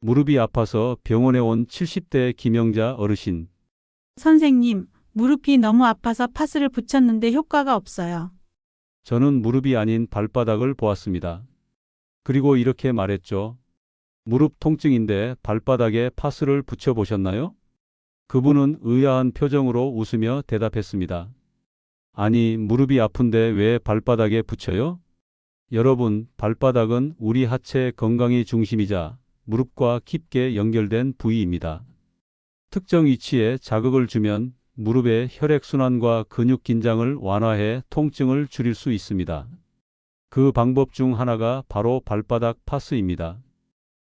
무릎이 아파서 병원에 온 70대 김영자 어르신. 선생님, 무릎이 너무 아파서 파스를 붙였는데 효과가 없어요. 저는 무릎이 아닌 발바닥을 보았습니다. 그리고 이렇게 말했죠. 무릎 통증인데 발바닥에 파스를 붙여보셨나요? 그분은 의아한 표정으로 웃으며 대답했습니다. 아니, 무릎이 아픈데 왜 발바닥에 붙여요? 여러분, 발바닥은 우리 하체 건강의 중심이자 무릎과 깊게 연결된 부위입니다. 특정 위치에 자극을 주면 무릎의 혈액순환과 근육 긴장을 완화해 통증을 줄일 수 있습니다. 그 방법 중 하나가 바로 발바닥 파스입니다.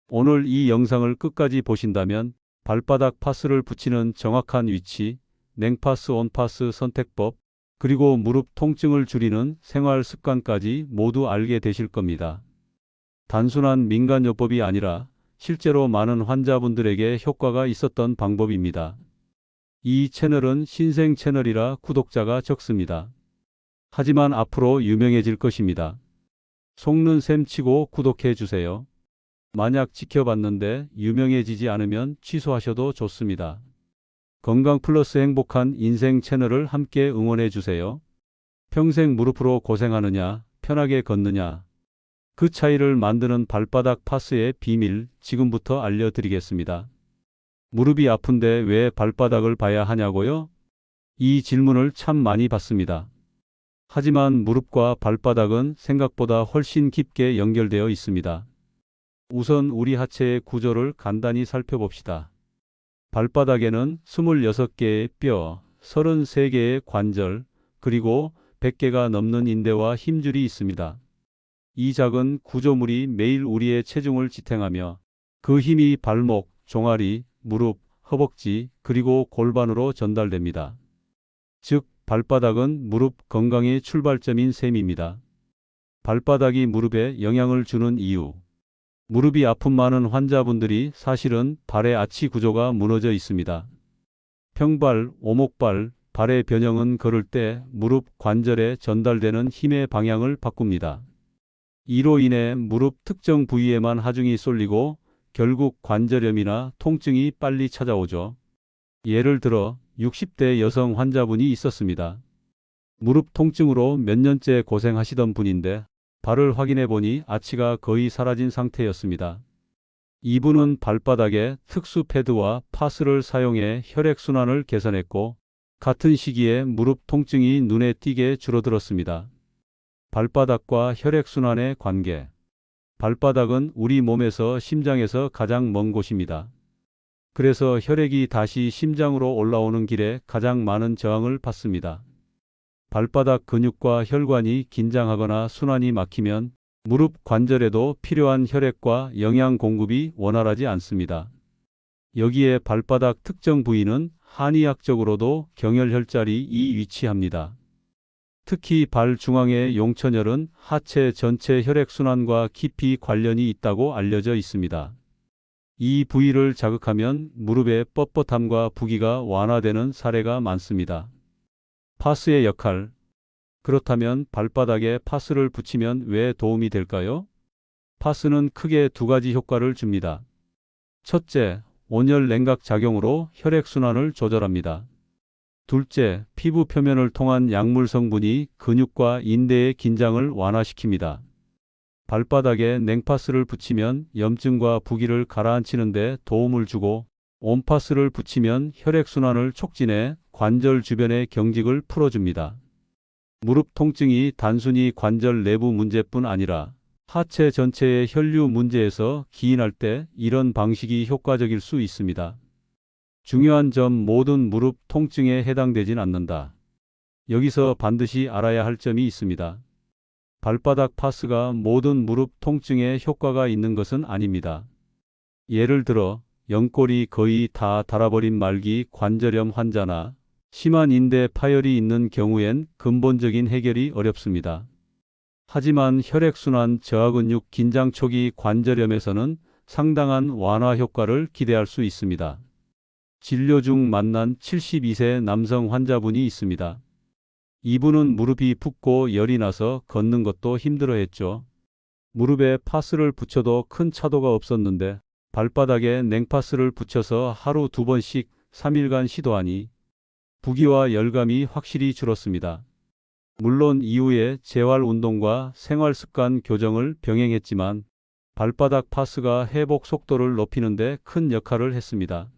오늘 이 영상을 끝까지 보신다면 발바닥 파스를 붙이는 정확한 위치, 냉파스 온파스 선택법, 그리고 무릎 통증을 줄이는 생활 습관까지 모두 알게 되실 겁니다. 단순한 민간요법이 아니라 실제로 많은 환자분들에게 효과가 있었던 방법입니다. 이 채널은 신생 채널이라 구독자가 적습니다. 하지만 앞으로 유명해질 것입니다. 속는 셈 치고 구독해 주세요. 만약 지켜봤는데 유명해지지 않으면 취소하셔도 좋습니다. 건강 플러스 행복한 인생 채널을 함께 응원해 주세요. 평생 무릎으로 고생하느냐, 편하게 걷느냐. 그 차이를 만드는 발바닥 파스의 비밀 지금부터 알려드리겠습니다. 무릎이 아픈데 왜 발바닥을 봐야 하냐고요? 이 질문을 참 많이 받습니다. 하지만 무릎과 발바닥은 생각보다 훨씬 깊게 연결되어 있습니다. 우선 우리 하체의 구조를 간단히 살펴봅시다. 발바닥에는 26개의 뼈, 33개의 관절, 그리고 100개가 넘는 인대와 힘줄이 있습니다. 이 작은 구조물이 매일 우리의 체중을 지탱하며 그 힘이 발목, 종아리, 무릎, 허벅지, 그리고 골반으로 전달됩니다. 즉, 발바닥은 무릎 건강의 출발점인 셈입니다. 발바닥이 무릎에 영향을 주는 이유. 무릎이 아픈 많은 환자분들이 사실은 발의 아치 구조가 무너져 있습니다. 평발, 오목발, 발의 변형은 걸을 때 무릎 관절에 전달되는 힘의 방향을 바꿉니다. 이로 인해 무릎 특정 부위에만 하중이 쏠리고 결국 관절염이나 통증이 빨리 찾아오죠. 예를 들어 60대 여성 환자분이 있었습니다. 무릎 통증으로 몇 년째 고생하시던 분인데 발을 확인해 보니 아치가 거의 사라진 상태였습니다. 이분은 발바닥에 특수 패드와 파스를 사용해 혈액순환을 개선했고 같은 시기에 무릎 통증이 눈에 띄게 줄어들었습니다. 발바닥과 혈액순환의 관계. 발바닥은 우리 몸에서 심장에서 가장 먼 곳입니다. 그래서 혈액이 다시 심장으로 올라오는 길에 가장 많은 저항을 받습니다. 발바닥 근육과 혈관이 긴장하거나 순환이 막히면 무릎 관절에도 필요한 혈액과 영양 공급이 원활하지 않습니다. 여기에 발바닥 특정 부위는 한의학적으로도 경혈혈자리 이 위치합니다. 특히 발 중앙의 용천혈은 하체 전체 혈액순환과 깊이 관련이 있다고 알려져 있습니다. 이 부위를 자극하면 무릎의 뻣뻣함과 부기가 완화되는 사례가 많습니다. 파스의 역할. 그렇다면 발바닥에 파스를 붙이면 왜 도움이 될까요? 파스는 크게 두 가지 효과를 줍니다. 첫째, 온열 냉각 작용으로 혈액순환을 조절합니다. 둘째, 피부 표면을 통한 약물 성분이 근육과 인대의 긴장을 완화시킵니다. 발바닥에 냉파스를 붙이면 염증과 부기를 가라앉히는 데 도움을 주고 온파스를 붙이면 혈액순환을 촉진해 관절 주변의 경직을 풀어줍니다. 무릎 통증이 단순히 관절 내부 문제뿐 아니라 하체 전체의 혈류 문제에서 기인할 때 이런 방식이 효과적일 수 있습니다. 중요한 점 모든 무릎 통증에 해당되진 않는다. 여기서 반드시 알아야 할 점이 있습니다. 발바닥 파스가 모든 무릎 통증에 효과가 있는 것은 아닙니다. 예를 들어 연골이 거의 다 닳아버린 말기 관절염 환자나 심한 인대 파열이 있는 경우엔 근본적인 해결이 어렵습니다. 하지만 혈액순환 저하근육 긴장 초기 관절염에서는 상당한 완화 효과를 기대할 수 있습니다. 진료 중 만난 72세 남성 환자분이 있습니다. 이분은 무릎이 붓고 열이 나서 걷는 것도 힘들어했죠. 무릎에 파스를 붙여도 큰 차도가 없었는데 발바닥에 냉파스를 붙여서 하루 두 번씩 3일간 시도하니 부기와 열감이 확실히 줄었습니다. 물론 이후에 재활 운동과 생활 습관 교정을 병행했지만 발바닥 파스가 회복 속도를 높이는데 큰 역할을 했습니다.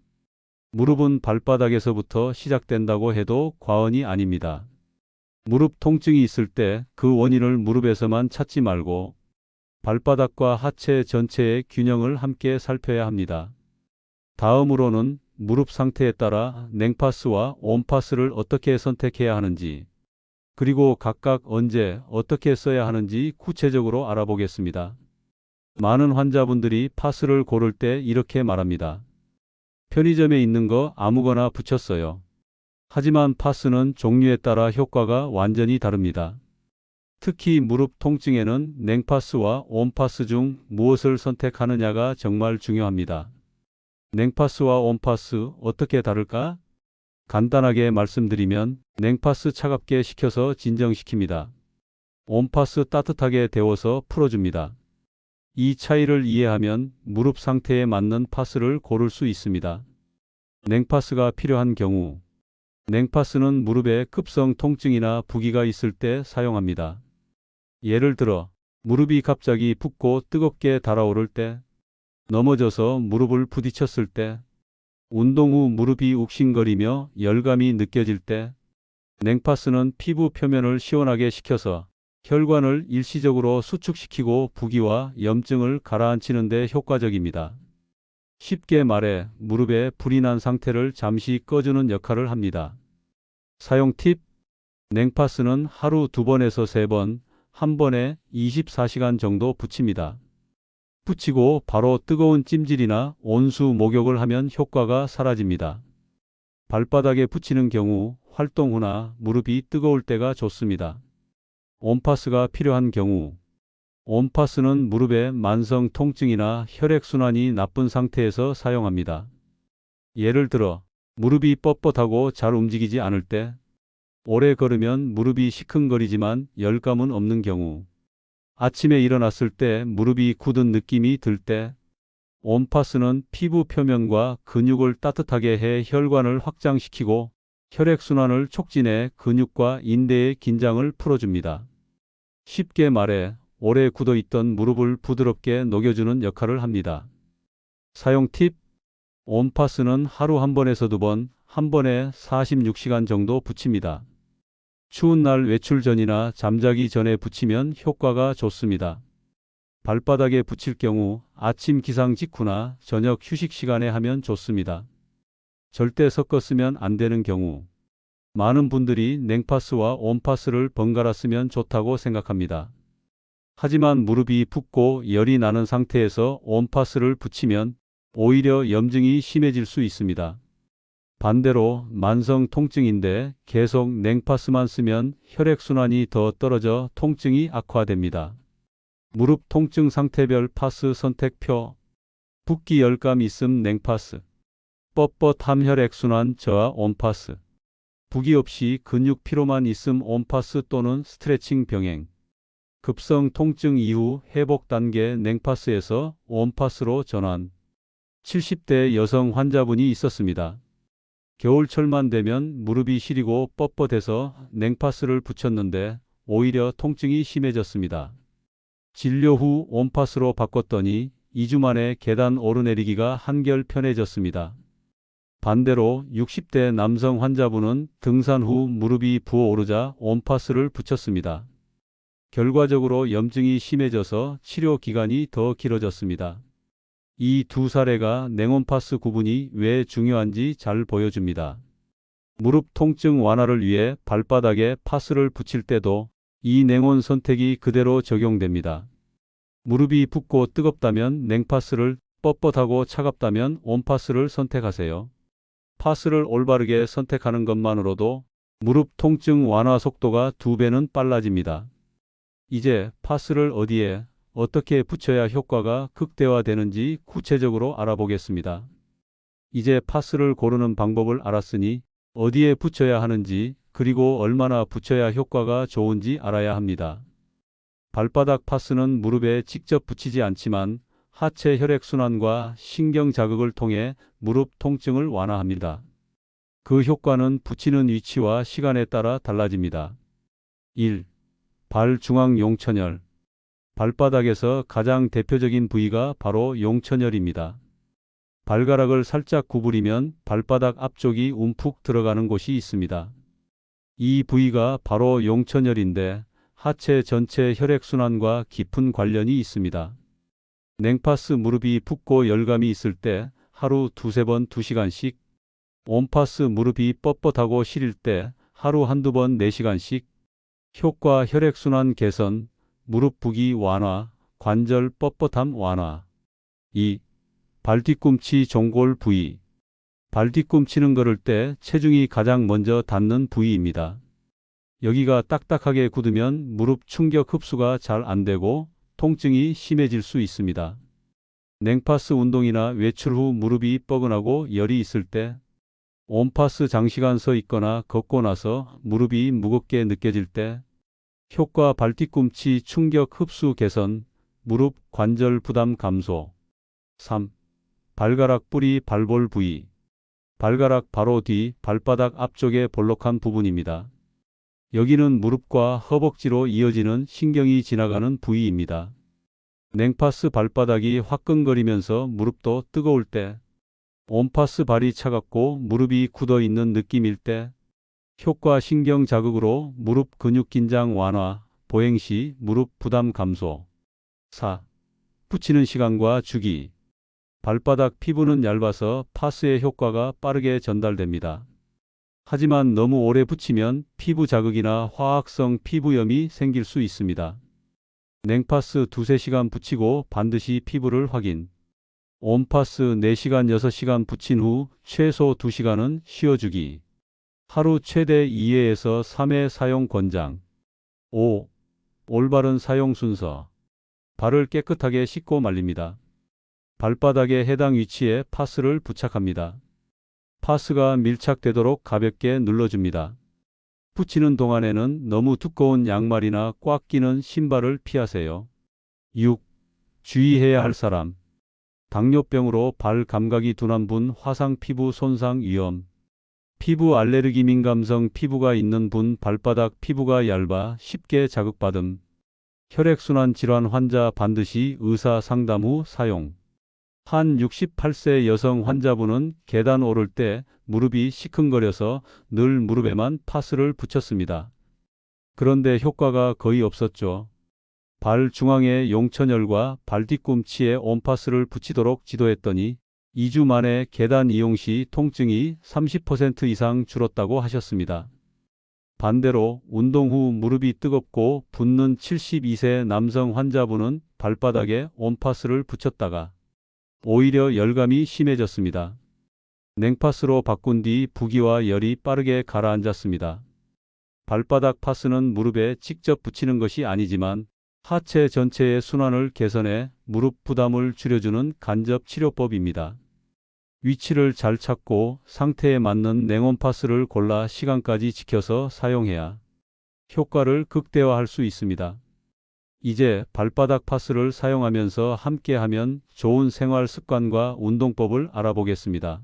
무릎은 발바닥에서부터 시작된다고 해도 과언이 아닙니다. 무릎 통증이 있을 때 그 원인을 무릎에서만 찾지 말고 발바닥과 하체 전체의 균형을 함께 살펴야 합니다. 다음으로는 무릎 상태에 따라 냉파스와 온파스를 어떻게 선택해야 하는지, 그리고 각각 언제 어떻게 써야 하는지 구체적으로 알아보겠습니다. 많은 환자분들이 파스를 고를 때 이렇게 말합니다. 편의점에 있는 거 아무거나 붙였어요. 하지만 파스는 종류에 따라 효과가 완전히 다릅니다. 특히 무릎 통증에는 냉파스와 온파스 중 무엇을 선택하느냐가 정말 중요합니다. 냉파스와 온파스 어떻게 다를까? 간단하게 말씀드리면 냉파스 차갑게 식혀서 진정시킵니다. 온파스 따뜻하게 데워서 풀어줍니다. 이 차이를 이해하면 무릎 상태에 맞는 파스를 고를 수 있습니다. 냉파스가 필요한 경우 냉파스는 무릎에 급성 통증이나 부기가 있을 때 사용합니다. 예를 들어 무릎이 갑자기 붓고 뜨겁게 달아오를 때, 넘어져서 무릎을 부딪혔을 때, 운동 후 무릎이 욱신거리며 열감이 느껴질 때, 냉파스는 피부 표면을 시원하게 식혀서 혈관을 일시적으로 수축시키고 부기와 염증을 가라앉히는 데 효과적입니다. 쉽게 말해 무릎에 불이 난 상태를 잠시 꺼주는 역할을 합니다. 사용 팁 냉파스는 하루 두 번에서 세 번, 한 번에 24시간 정도 붙입니다. 붙이고 바로 뜨거운 찜질이나 온수 목욕을 하면 효과가 사라집니다. 발바닥에 붙이는 경우 활동 후나 무릎이 뜨거울 때가 좋습니다. 온파스가 필요한 경우 온파스는 무릎의 만성 통증이나 혈액순환이 나쁜 상태에서 사용합니다. 예를 들어 무릎이 뻣뻣하고 잘 움직이지 않을 때, 오래 걸으면 무릎이 시큰거리지만 열감은 없는 경우, 아침에 일어났을 때 무릎이 굳은 느낌이 들 때, 온파스는 피부 표면과 근육을 따뜻하게 해 혈관을 확장시키고 혈액순환을 촉진해 근육과 인대의 긴장을 풀어줍니다. 쉽게 말해 오래 굳어 있던 무릎을 부드럽게 녹여주는 역할을 합니다. 사용 팁 온파스는 하루 한 번에서 두 번, 한 번에 46시간 정도 붙입니다. 추운 날 외출 전이나 잠자기 전에 붙이면 효과가 좋습니다. 발바닥에 붙일 경우 아침 기상 직후나 저녁 휴식 시간에 하면 좋습니다. 절대 섞어 쓰면 안 되는 경우 많은 분들이 냉파스와 온파스를 번갈아 쓰면 좋다고 생각합니다. 하지만 무릎이 붓고 열이 나는 상태에서 온파스를 붙이면 오히려 염증이 심해질 수 있습니다. 반대로 만성 통증인데 계속 냉파스만 쓰면 혈액순환이 더 떨어져 통증이 악화됩니다. 무릎 통증 상태별 파스 선택표 붓기 열감 있음 냉파스 뻣뻣함 혈액순환 저하 온파스 부기 없이 근육 피로만 있음 온파스 또는 스트레칭 병행 급성 통증 이후 회복 단계 냉파스에서 온파스로 전환 70대 여성 환자분이 있었습니다. 겨울철만 되면 무릎이 시리고 뻣뻣해서 냉파스를 붙였는데 오히려 통증이 심해졌습니다. 진료 후 온파스로 바꿨더니 2주 만에 계단 오르내리기가 한결 편해졌습니다. 반대로 60대 남성 환자분은 등산 후 무릎이 부어오르자 온파스를 붙였습니다. 결과적으로 염증이 심해져서 치료 기간이 더 길어졌습니다. 이 두 사례가 냉온파스 구분이 왜 중요한지 잘 보여줍니다. 무릎 통증 완화를 위해 발바닥에 파스를 붙일 때도 이 냉온 선택이 그대로 적용됩니다. 무릎이 붓고 뜨겁다면 냉파스를, 뻣뻣하고 차갑다면 온파스를 선택하세요. 파스를 올바르게 선택하는 것만으로도 무릎 통증 완화 속도가 두 배는 빨라집니다. 이제 파스를 어디에 어떻게 붙여야 효과가 극대화되는지 구체적으로 알아보겠습니다. 이제 파스를 고르는 방법을 알았으니 어디에 붙여야 하는지 그리고 얼마나 붙여야 효과가 좋은지 알아야 합니다. 발바닥 파스는 무릎에 직접 붙이지 않지만 하체 혈액순환과 신경 자극을 통해 무릎 통증을 완화합니다. 그 효과는 붙이는 위치와 시간에 따라 달라집니다. 1. 발 중앙 용천혈. 발바닥에서 가장 대표적인 부위가 바로 용천혈입니다. 발가락을 살짝 구부리면 발바닥 앞쪽이 움푹 들어가는 곳이 있습니다. 이 부위가 바로 용천혈인데 하체 전체 혈액순환과 깊은 관련이 있습니다. 냉파스 무릎이 붓고 열감이 있을 때 하루 두세 번 두시간씩 온파스 무릎이 뻣뻣하고 시릴 때 하루 한두 번 네시간씩 효과 혈액순환 개선, 무릎 부기 완화, 관절 뻣뻣함 완화 2. 발 뒤꿈치 종골 부위 발 뒤꿈치는 걸을 때 체중이 가장 먼저 닿는 부위입니다. 여기가 딱딱하게 굳으면 무릎 충격 흡수가 잘 안 되고 통증이 심해질 수 있습니다. 냉파스 운동이나 외출 후 무릎이 뻐근하고 열이 있을 때 온파스 장시간 서 있거나 걷고 나서 무릎이 무겁게 느껴질 때 효과 발뒤꿈치 충격 흡수 개선, 무릎 관절 부담 감소 3. 발가락 뿌리 발볼 부위 발가락 바로 뒤 발바닥 앞쪽의 볼록한 부분입니다. 여기는 무릎과 허벅지로 이어지는 신경이 지나가는 부위입니다. 냉파스 발바닥이 화끈거리면서 무릎도 뜨거울 때, 온파스 발이 차갑고 무릎이 굳어 있는 느낌일 때, 효과 신경 자극으로 무릎 근육 긴장 완화, 보행 시 무릎 부담 감소. 4. 붙이는 시간과 주기. 발바닥 피부는 얇아서 파스의 효과가 빠르게 전달됩니다. 하지만 너무 오래 붙이면 피부 자극이나 화학성 피부염이 생길 수 있습니다. 냉파스 두세 시간 붙이고 반드시 피부를 확인. 온파스 4시간 6시간 붙인 후 최소 2시간은 쉬어주기. 하루 최대 2회에서 3회 사용 권장. 5. 올바른 사용 순서. 발을 깨끗하게 씻고 말립니다. 발바닥의 해당 위치에 파스를 부착합니다. 파스가 밀착되도록 가볍게 눌러줍니다. 붙이는 동안에는 너무 두꺼운 양말이나 꽉 끼는 신발을 피하세요. 6. 주의해야 할 사람. 당뇨병으로 발 감각이 둔한 분 화상 피부 손상 위험. 피부 알레르기 민감성 피부가 있는 분 발바닥 피부가 얇아 쉽게 자극받음. 혈액순환 질환 환자 반드시 의사 상담 후 사용. 한 68세 여성 환자분은 계단 오를 때 무릎이 시큰거려서 늘 무릎에만 파스를 붙였습니다. 그런데 효과가 거의 없었죠. 발 중앙에 용천혈과 발 뒤꿈치에 온파스를 붙이도록 지도했더니 2주 만에 계단 이용 시 통증이 30% 이상 줄었다고 하셨습니다. 반대로 운동 후 무릎이 뜨겁고 붓는 72세 남성 환자분은 발바닥에 온파스를 붙였다가 오히려 열감이 심해졌습니다. 냉파스로 바꾼 뒤 부기와 열이 빠르게 가라앉았습니다. 발바닥 파스는 무릎에 직접 붙이는 것이 아니지만 하체 전체의 순환을 개선해 무릎 부담을 줄여주는 간접 치료법입니다. 위치를 잘 찾고 상태에 맞는 냉온 파스를 골라 시간까지 지켜서 사용해야 효과를 극대화할 수 있습니다. 이제 발바닥 파스를 사용하면서 함께하면 좋은 생활 습관과 운동법을 알아보겠습니다.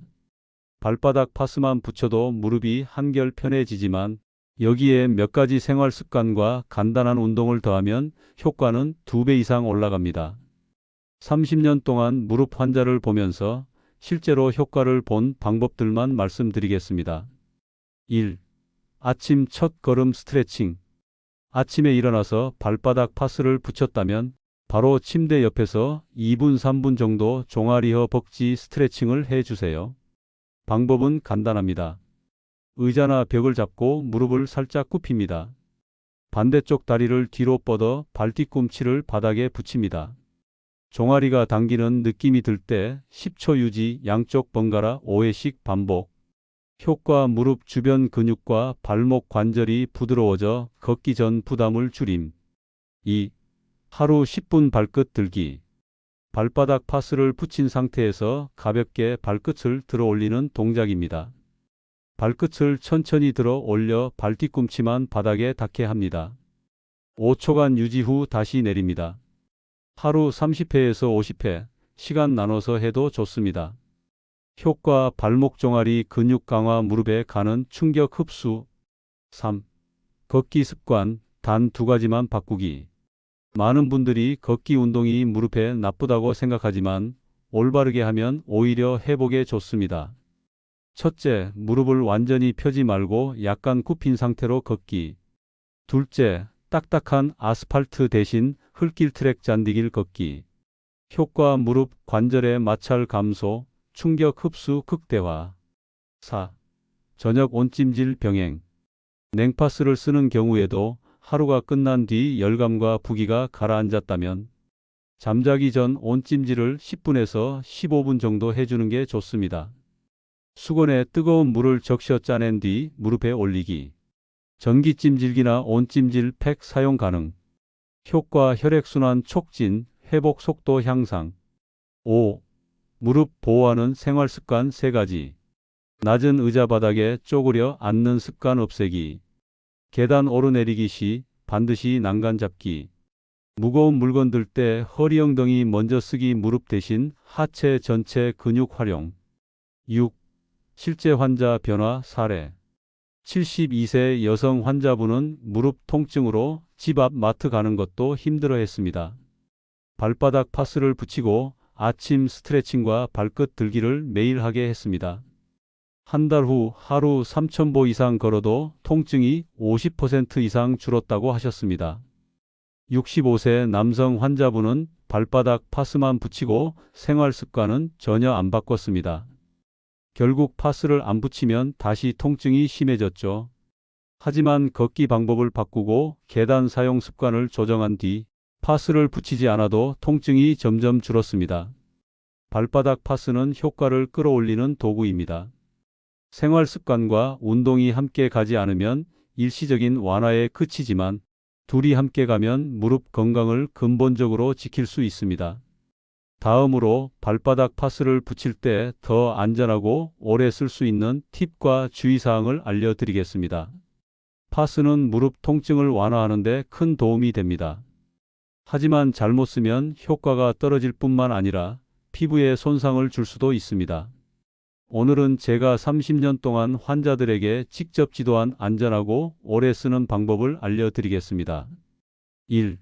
발바닥 파스만 붙여도 무릎이 한결 편해지지만 여기에 몇 가지 생활 습관과 간단한 운동을 더하면 효과는 두배 이상 올라갑니다. 30년 동안 무릎 환자를 보면서 실제로 효과를 본 방법들만 말씀드리겠습니다. 1. 아침 첫 걸음 스트레칭. 아침에 일어나서 발바닥 파스를 붙였다면 바로 침대 옆에서 2분 3분 정도 종아리허 벅지 스트레칭을 해 주세요. 방법은 간단합니다. 의자나 벽을 잡고 무릎을 살짝 굽힙니다. 반대쪽 다리를 뒤로 뻗어 발뒤꿈치를 바닥에 붙입니다. 종아리가 당기는 느낌이 들 때 10초 유지 양쪽 번갈아 5회씩 반복. 효과 무릎 주변 근육과 발목 관절이 부드러워져 걷기 전 부담을 줄임. 2. 하루 10분 발끝 들기. 발바닥 파스를 붙인 상태에서 가볍게 발끝을 들어 올리는 동작입니다. 발끝을 천천히 들어 올려 발뒤꿈치만 바닥에 닿게 합니다. 5초간 유지 후 다시 내립니다. 하루 30회에서 50회, 시간 나눠서 해도 좋습니다. 효과 발목 종아리 근육 강화 무릎에 가는 충격 흡수 3. 걷기 습관 단 두 가지만 바꾸기 많은 분들이 걷기 운동이 무릎에 나쁘다고 생각하지만 올바르게 하면 오히려 회복에 좋습니다. 첫째, 무릎을 완전히 펴지 말고 약간 굽힌 상태로 걷기. 둘째, 딱딱한 아스팔트 대신 흙길 트랙 잔디길 걷기. 효과 무릎 관절의 마찰 감소, 충격 흡수 극대화. 4. 저녁 온찜질 병행. 냉파스를 쓰는 경우에도 하루가 끝난 뒤 열감과 부기가 가라앉았다면 잠자기 전 온찜질을 10분에서 15분 정도 해주는 게 좋습니다. 수건에 뜨거운 물을 적셔 짜낸 뒤 무릎에 올리기. 전기찜질기나 온찜질 팩 사용 가능. 효과 혈액순환 촉진, 회복 속도 향상. 5. 무릎 보호하는 생활 습관 3가지. 낮은 의자 바닥에 쪼그려 앉는 습관 없애기. 계단 오르내리기 시 반드시 난간 잡기. 무거운 물건 들 때 허리 엉덩이 먼저 쓰기 무릎 대신 하체 전체 근육 활용. 6. 실제 환자 변화 사례. 72세 여성 환자분은 무릎 통증으로 집 앞 마트 가는 것도 힘들어 했습니다. 발바닥 파스를 붙이고 아침 스트레칭과 발끝 들기를 매일 하게 했습니다. 한 달 후 하루 3,000보 이상 걸어도 통증이 50% 이상 줄었다고 하셨습니다. 65세 남성 환자분은 발바닥 파스만 붙이고 생활 습관은 전혀 안 바꿨습니다. 결국 파스를 안 붙이면 다시 통증이 심해졌죠. 하지만 걷기 방법을 바꾸고 계단 사용 습관을 조정한 뒤 파스를 붙이지 않아도 통증이 점점 줄었습니다. 발바닥 파스는 효과를 끌어올리는 도구입니다. 생활 습관과 운동이 함께 가지 않으면 일시적인 완화에 그치지만 둘이 함께 가면 무릎 건강을 근본적으로 지킬 수 있습니다. 다음으로 발바닥 파스를 붙일 때 더 안전하고 오래 쓸 수 있는 팁과 주의사항을 알려드리겠습니다. 파스는 무릎 통증을 완화하는 데 큰 도움이 됩니다. 하지만 잘못 쓰면 효과가 떨어질 뿐만 아니라 피부에 손상을 줄 수도 있습니다. 오늘은 제가 30년 동안 환자들에게 직접 지도한 안전하고 오래 쓰는 방법을 알려드리겠습니다. 1.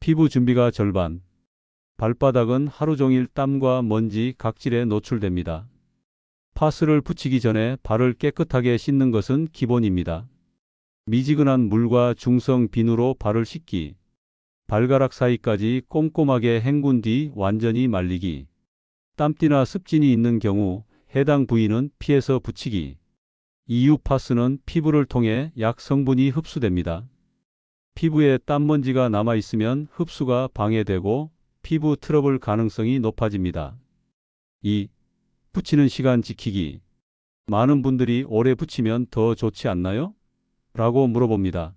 피부 준비가 절반. 발바닥은 하루 종일 땀과 먼지, 각질에 노출됩니다. 파스를 붙이기 전에 발을 깨끗하게 씻는 것은 기본입니다. 미지근한 물과 중성 비누로 발을 씻기. 발가락 사이까지 꼼꼼하게 헹군 뒤 완전히 말리기. 땀띠나 습진이 있는 경우 해당 부위는 피해서 붙이기. EU 파스는 피부를 통해 약 성분이 흡수됩니다. 피부에 땀먼지가 남아 있으면 흡수가 방해되고 피부 트러블 가능성이 높아집니다. 2. 붙이는 시간 지키기. 많은 분들이 오래 붙이면 더 좋지 않나요? 라고 물어봅니다.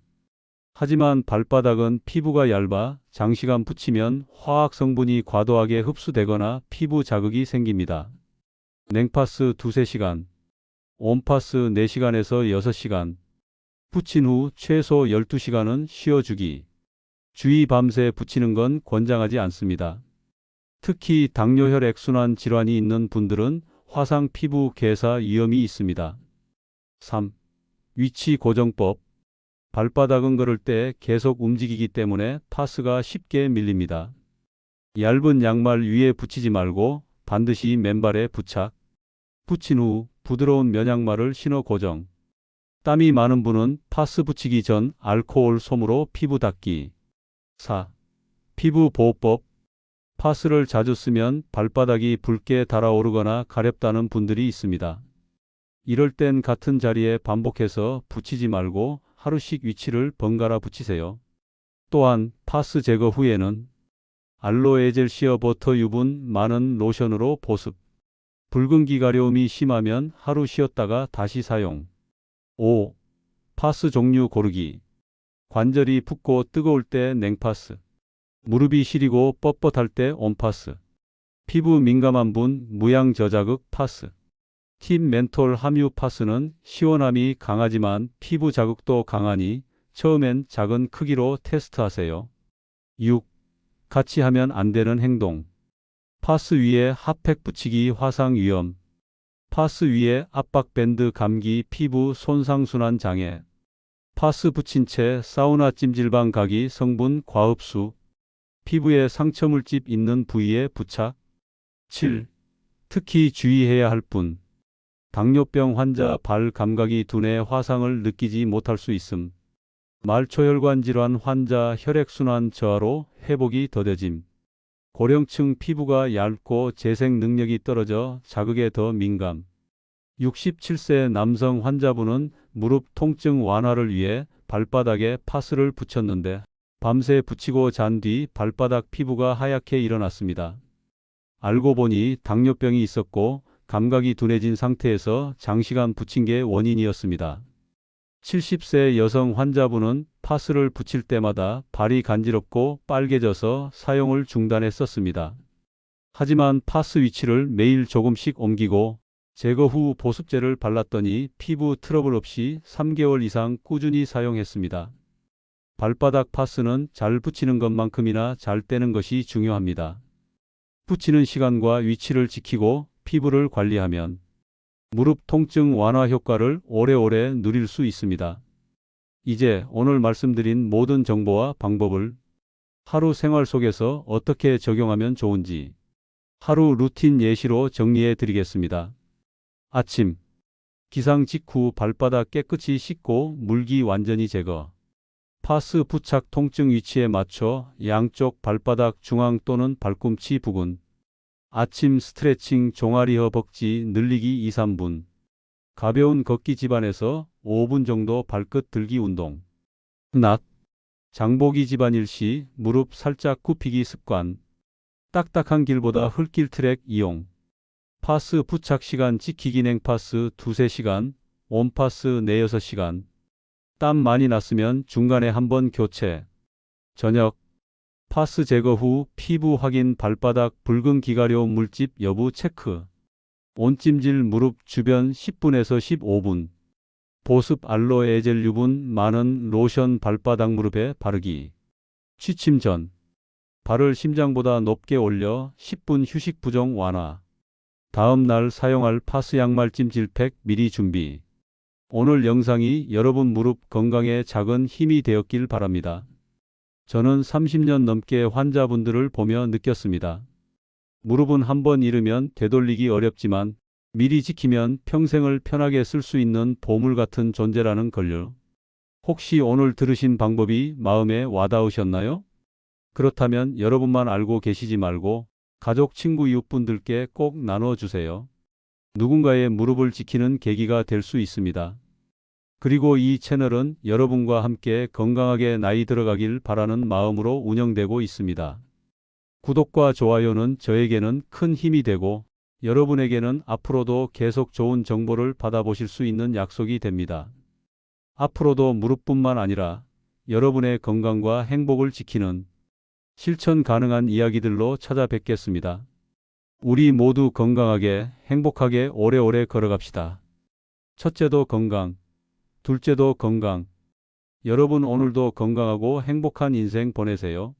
하지만 발바닥은 피부가 얇아 장시간 붙이면 화학 성분이 과도하게 흡수되거나 피부 자극이 생깁니다. 냉파스 2-3시간, 온파스 4시간에서 6시간, 붙인 후 최소 12시간은 쉬어주기. 주의 밤새 붙이는 건 권장하지 않습니다. 특히 당뇨 혈액 순환 질환이 있는 분들은 화상 피부 개사 위험이 있습니다. 3. 위치 고정법. 발바닥은 걸을 때 계속 움직이기 때문에 파스가 쉽게 밀립니다. 얇은 양말 위에 붙이지 말고 반드시 맨발에 부착. 붙인 후 부드러운 면양말을 신어 고정. 땀이 많은 분은 파스 붙이기 전 알코올 솜으로 피부 닦기. 4. 피부 보호법. 파스를 자주 쓰면 발바닥이 붉게 달아오르거나 가렵다는 분들이 있습니다. 이럴 땐 같은 자리에 반복해서 붙이지 말고 하루씩 위치를 번갈아 붙이세요. 또한 파스 제거 후에는 알로에젤 시어 버터 유분 많은 로션으로 보습. 붉은기 가려움이 심하면 하루 쉬었다가 다시 사용. 5. 파스 종류 고르기. 관절이 붓고 뜨거울 때 냉파스. 무릎이 시리고 뻣뻣할 때 온파스. 피부 민감한 분 무양 저자극 파스. 팀 멘톨 함유 파스는 시원함이 강하지만 피부 자극도 강하니 처음엔 작은 크기로 테스트하세요. 6. 같이 하면 안 되는 행동. 파스 위에 핫팩 붙이기 화상 위험. 파스 위에 압박밴드 감기 피부 손상순환 장애. 파스 붙인 채 사우나 찜질방 가기 성분 과흡수. 피부에 상처 물집 있는 부위에 부착. 7. 특히 주의해야 할 분. 당뇨병 환자 발 감각이 둔해 화상을 느끼지 못할 수 있음. 말초혈관 질환 환자 혈액순환 저하로 회복이 더뎌짐. 고령층 피부가 얇고 재생 능력이 떨어져 자극에 더 민감. 67세 남성 환자분은 무릎 통증 완화를 위해 발바닥에 파스를 붙였는데 밤새 붙이고 잔 뒤 발바닥 피부가 하얗게 일어났습니다. 알고 보니 당뇨병이 있었고 감각이 둔해진 상태에서 장시간 붙인 게 원인이었습니다. 70세 여성 환자분은 파스를 붙일 때마다 발이 간지럽고 빨개져서 사용을 중단했었습니다. 하지만 파스 위치를 매일 조금씩 옮기고 제거 후 보습제를 발랐더니 피부 트러블 없이 3개월 이상 꾸준히 사용했습니다. 발바닥 파스는 잘 붙이는 것만큼이나 잘 떼는 것이 중요합니다. 붙이는 시간과 위치를 지키고 피부를 관리하면 무릎 통증 완화 효과를 오래오래 누릴 수 있습니다. 이제 오늘 말씀드린 모든 정보와 방법을 하루 생활 속에서 어떻게 적용하면 좋은지 하루 루틴 예시로 정리해 드리겠습니다. 아침 기상 직후 발바닥 깨끗이 씻고 물기 완전히 제거. 파스 부착 통증 위치에 맞춰 양쪽 발바닥 중앙 또는 발꿈치 부근. 아침 스트레칭 종아리 허벅지 늘리기 2, 3분. 가벼운 걷기 집안에서 5분 정도 발끝 들기 운동. 낮. 장보기 집안일 시 무릎 살짝 굽히기 습관. 딱딱한 길보다 흙길 트랙 이용. 파스 부착 시간 지키기 냉파스 2, 3시간, 온파스 4, 6시간. 땀 많이 났으면 중간에 한번 교체. 저녁. 파스 제거 후 피부 확인 발바닥 붉은 기가려 물집 여부 체크. 온찜질 무릎 주변 10분에서 15분. 보습 알로에 젤 유분 많은 로션 발바닥 무릎에 바르기. 취침 전. 발을 심장보다 높게 올려 10분 휴식 부정 완화. 다음 날 사용할 파스 양말 찜질팩 미리 준비. 오늘 영상이 여러분 무릎 건강에 작은 힘이 되었길 바랍니다. 저는 30년 넘게 환자분들을 보며 느꼈습니다. 무릎은 한번 잃으면 되돌리기 어렵지만 미리 지키면 평생을 편하게 쓸 수 있는 보물 같은 존재라는 걸요. 혹시 오늘 들으신 방법이 마음에 와닿으셨나요? 그렇다면 여러분만 알고 계시지 말고 가족, 친구, 이웃분들께 꼭 나눠주세요. 누군가의 무릎을 지키는 계기가 될 수 있습니다. 그리고 이 채널은 여러분과 함께 건강하게 나이 들어가길 바라는 마음으로 운영되고 있습니다. 구독과 좋아요는 저에게는 큰 힘이 되고 여러분에게는 앞으로도 계속 좋은 정보를 받아보실 수 있는 약속이 됩니다. 앞으로도 무릎뿐만 아니라 여러분의 건강과 행복을 지키는 실천 가능한 이야기들로 찾아뵙겠습니다. 우리 모두 건강하게 행복하게 오래오래 걸어갑시다. 첫째도 건강, 둘째도 건강. 여러분 오늘도 건강하고 행복한 인생 보내세요.